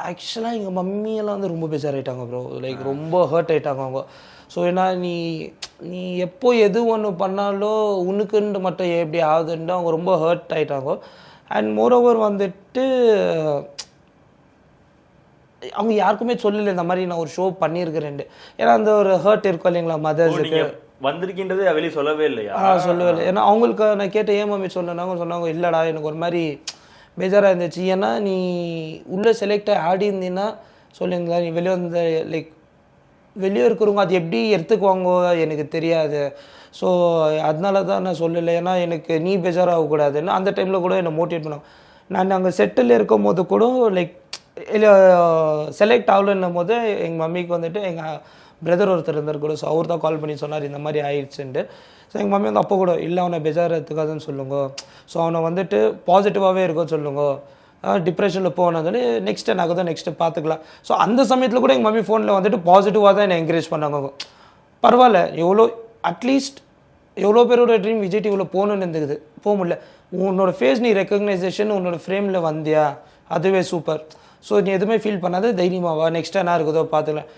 ஆக்சுவலாக எங்கள் மம்மியெல்லாம் வந்து ரொம்ப பேஜாராயிட்டாங்க ப்ரோ லைக் ரொம்ப ஹர்ட் ஆயிட்டாங்க அவங்க. ஸோ ஏன்னா நீ நீ எப்போ எது ஒன்று பண்ணாலும் உனக்குன்னு மட்டும் எப்படி ஆகுதுன்னு அவங்க ரொம்ப ஹர்ட் ஆயிட்டாங்க. அண்ட் மோரோவர் வந்துட்டு அவங்க யாருக்குமே சொல்லலை இந்த மாதிரி நான் ஒரு ஷோ பண்ணியிருக்கிறேன் ஏன்னா அந்த ஒரு ஹர்ட் இருக்கும் இல்லைங்களா மதர்ஸுக்கு வந்திருக்கின்றதே வெளியே சொல்லவே இல்லையா? ஆ சொல்லுவேன் ஏன்னா அவங்களுக்கு நான் கேட்ட ஏன் மம்மி சொன்னாங்க சொன்னாங்க இல்லைடா எனக்கு ஒரு மாதிரி பேஜாராக இருந்துச்சு. ஏன்னா நீ உள்ளே செலக்ட் ஆடி இருந்தீங்கன்னா சொல்லியிருந்தா நீ வெளியே வந்த லைக் வெளியே இருக்கிறவங்க அது எப்படி எடுத்துக்குவாங்க எனக்கு தெரியாது. ஸோ அதனால தான் நான் சொல்லலை. ஏன்னா எனக்கு நீ பேஜாராகக்கூடாதுன்னு அந்த டைமில் கூட என்னை மோட்டிவேட் பண்ணாங்க. நான் அங்கே செட்டில் இருக்கும் போது கூட லைக் இல்லை செலக்ட் ஆகலன்னும் போது எங்கள் மம்மிக்கு வந்துட்டு எங்கள் பிரதர் ஒருத்தர் இருந்தார் கூட. ஸோ அவர் தான் கால் பண்ணி சொன்னார் இந்த மாதிரி ஆயிடுச்சுன்ட்டு ஸோ எங்கள் மம்மி வந்து அப்போ கூட இல்லை அவனை பெஜாரத்துக்காதுன்னு சொல்லுங்க. ஸோ அவனை வந்துட்டு பாசிட்டிவாகவே இருக்க சொல்லுங்க. டிப்ரெஷனில் போனது சொல்லி நெக்ஸ்ட் நாங்கள் தான் நெக்ஸ்ட்டு பார்த்துக்கலாம் ஸோ அந்த சமயத்தில் கூட எங்கள் மம்மி ஃபோனில் வந்துட்டு பாசிட்டிவாக தான் என்னை என்கரேஜ் பண்ணாங்க. பரவாயில்ல எவ்வளோ அட்லீஸ்ட் எவ்வளோ பேரோட ட்ரீம் விஜய் டிவியில் போகணுன்னு இருந்துக்குது போக முடியல. உன்னோட ஃபேஸ் நீ ரெக்கக்னைசேஷன் உன்னோட ஃப்ரேமில் வந்தியா? அதுவே சூப்பர் ஸோ நீ எதுவுமே ஃபீல் பண்ணாத தைரியமாவா நெக்ஸ்ட் என்ன இருக்குதோ பார்த்துக்கலாம்.